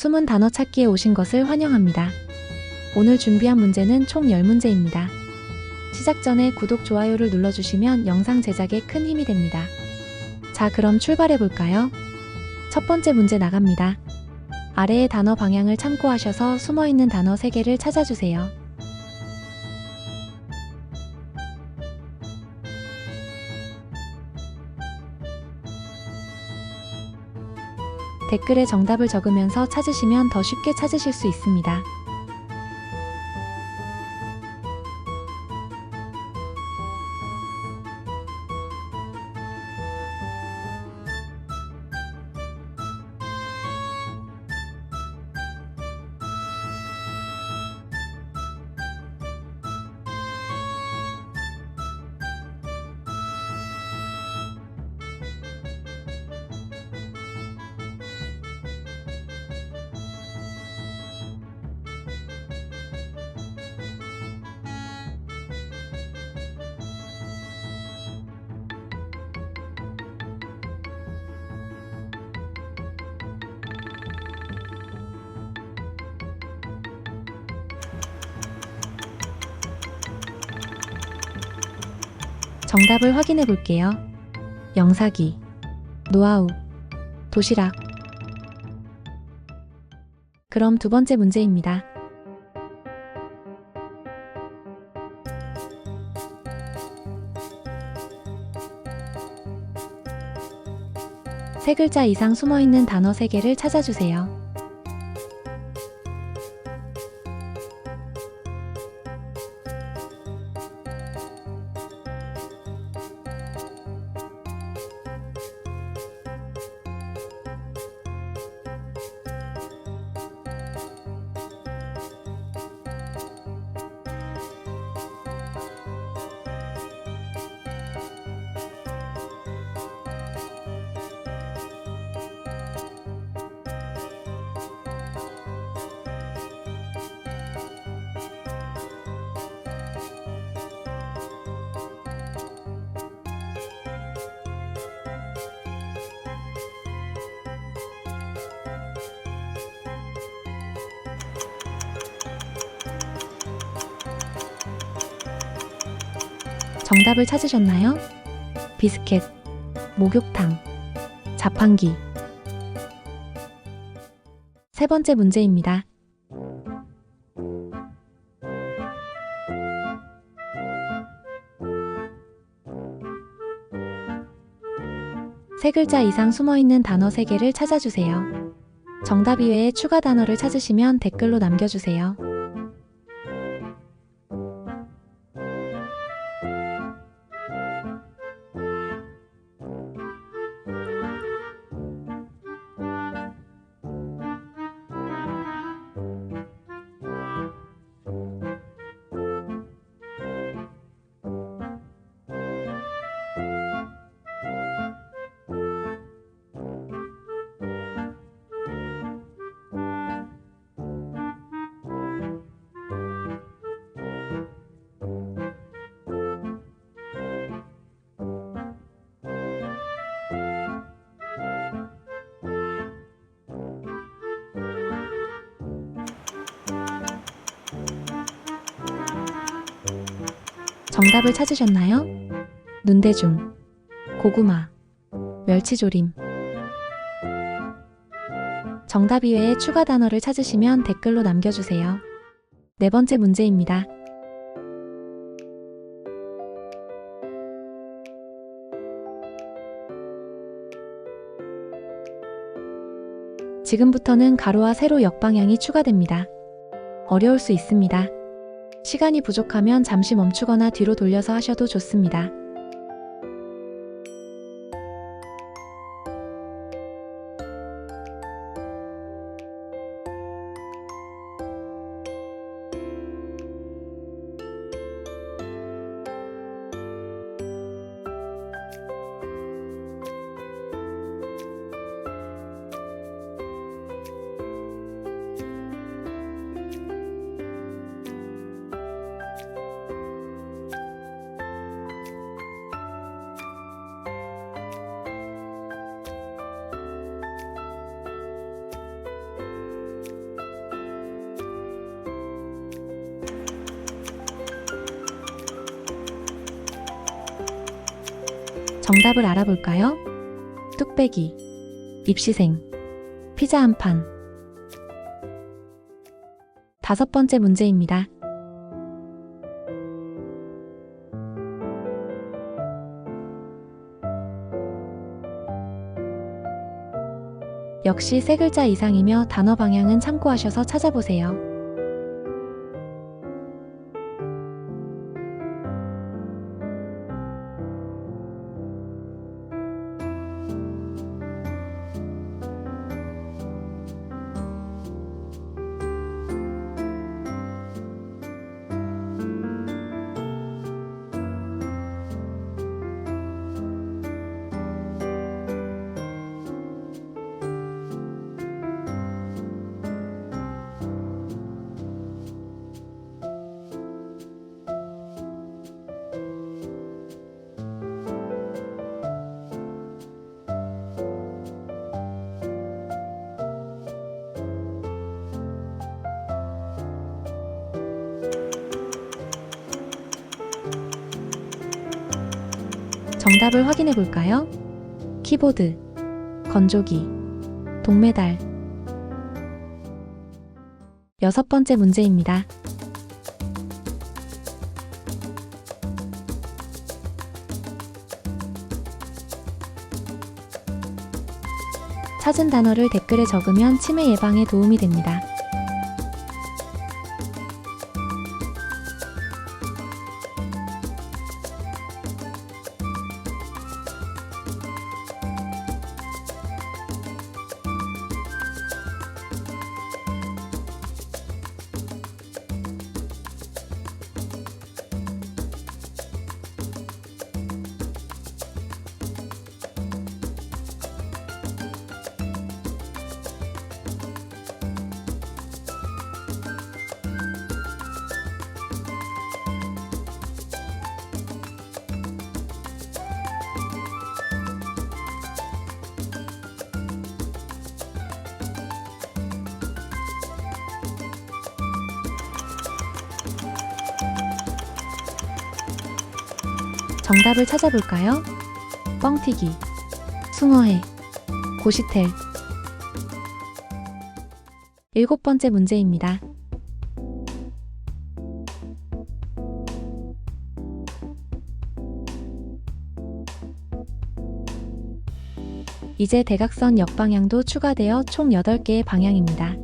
숨은 단어 찾기에 오신 것을 환영합니다. 오늘 준비한 문제는 총 10문제입니다. 시작 전에 구독, 좋아요를 눌러주시면 영상 제작에 큰 힘이 됩니다. 자, 그럼 출발해 볼까요? 첫 번째 문제 나갑니다. 아래의 단어 방향을 참고하셔서 숨어 있는 단어 3개를 찾아주세요. 댓글에 정답을 적으면서 찾으시면 더 쉽게 찾으실 수 있습니다. 정답을 확인해 볼게요. 영사기, 노하우, 도시락. 그럼 두 번째 문제입니다. 세 글자 이상 숨어 있는 단어 세 개를 찾아주세요. 정답을 찾으셨나요? 비스켓, 목욕탕, 자판기. 세 번째 문제입니다. 세 글자 이상 숨어 있는 단어 세 개를 찾아주세요. 정답 이외에 추가 단어를 찾으시면 댓글로 남겨주세요. 정답을 찾으셨나요? 눈대중, 고구마, 멸치조림. 정답 이외에 추가 단어를 찾으시면 댓글로 남겨주세요. 네 번째 문제입니다. 지금부터는 가로와 세로 역방향이 추가됩니다. 어려울 수 있습니다. 시간이 부족하면 잠시 멈추거나 뒤로 돌려서 하셔도 좋습니다. 정답을 알아볼까요? 뚝배기, 입시생, 피자 한 판. 다섯 번째 문제입니다. 역시 세 글자 이상이며 단어 방향은 참고하셔서 찾아보세요. 정답을 확인해 볼까요? 키보드, 건조기, 동메달. 여섯 번째 문제입니다. 찾은 단어를 댓글에 적으면 치매 예방에 도움이 됩니다. 정답을 찾아볼까요? 뻥튀기, 숭어회, 고시텔. 일곱 번째 문제입니다. 이제 대각선 역방향도 추가되어 총 8개의 방향입니다.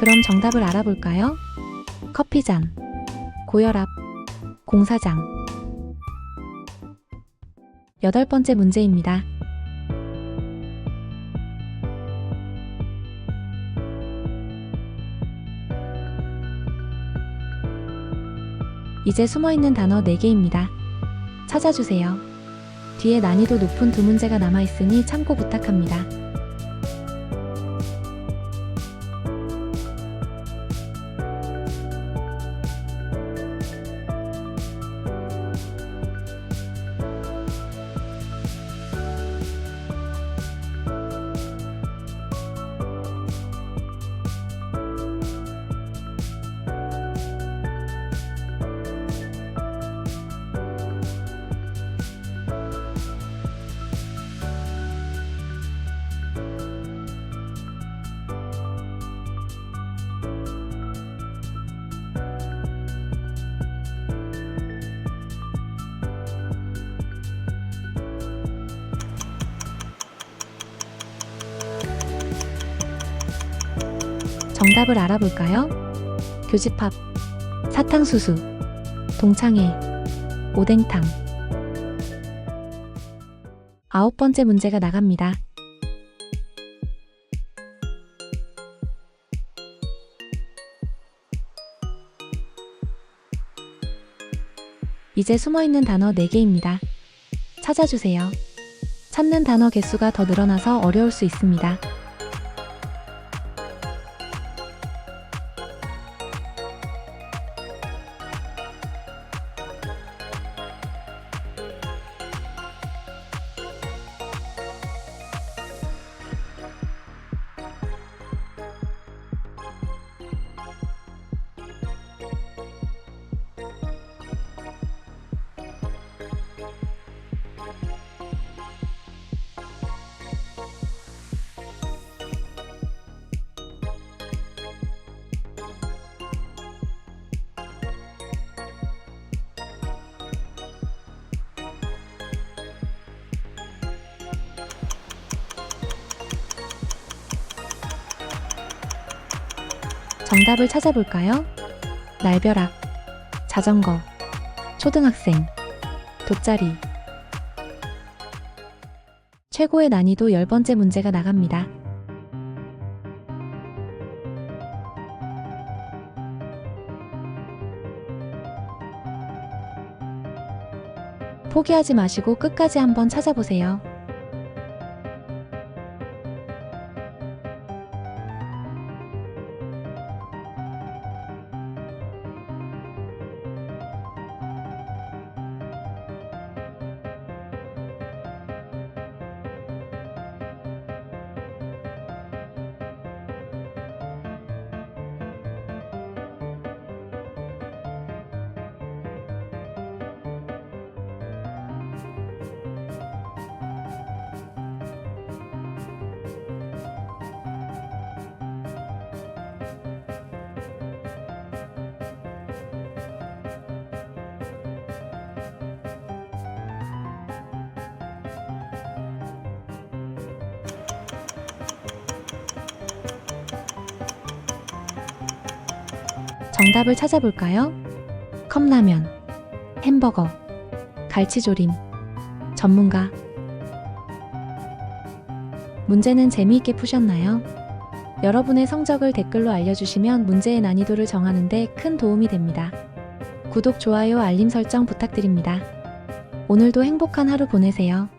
그럼 정답을 알아볼까요? 커피잔, 고혈압, 공사장. 여덟 번째 문제입니다. 이제 숨어 있는 단어 4개입니다. 찾아주세요. 뒤에 난이도 높은 두 문제가 남아 있으니 참고 부탁합니다. 정답을 알아볼까요? 교집합, 사탕수수, 동창회, 오뎅탕. 아홉 번째 문제가 나갑니다. 이제 숨어 있는 단어 4개입니다. 찾아주세요. 찾는 단어 개수가 더 늘어나서 어려울 수 있습니다. 정답을 찾아볼까요? 날벼락, 자전거, 초등학생, 돗자리. 최고의 난이도 10번째 문제가 나갑니다. 포기하지 마시고 끝까지 한번 찾아보세요. 정답을 찾아볼까요? 컵라면, 햄버거, 갈치조림, 전문가. 문제는 재미있게 푸셨나요? 여러분의 성적을 댓글로 알려주시면 문제의 난이도를 정하는데 큰 도움이 됩니다. 구독, 좋아요, 알림 설정 부탁드립니다. 오늘도 행복한 하루 보내세요.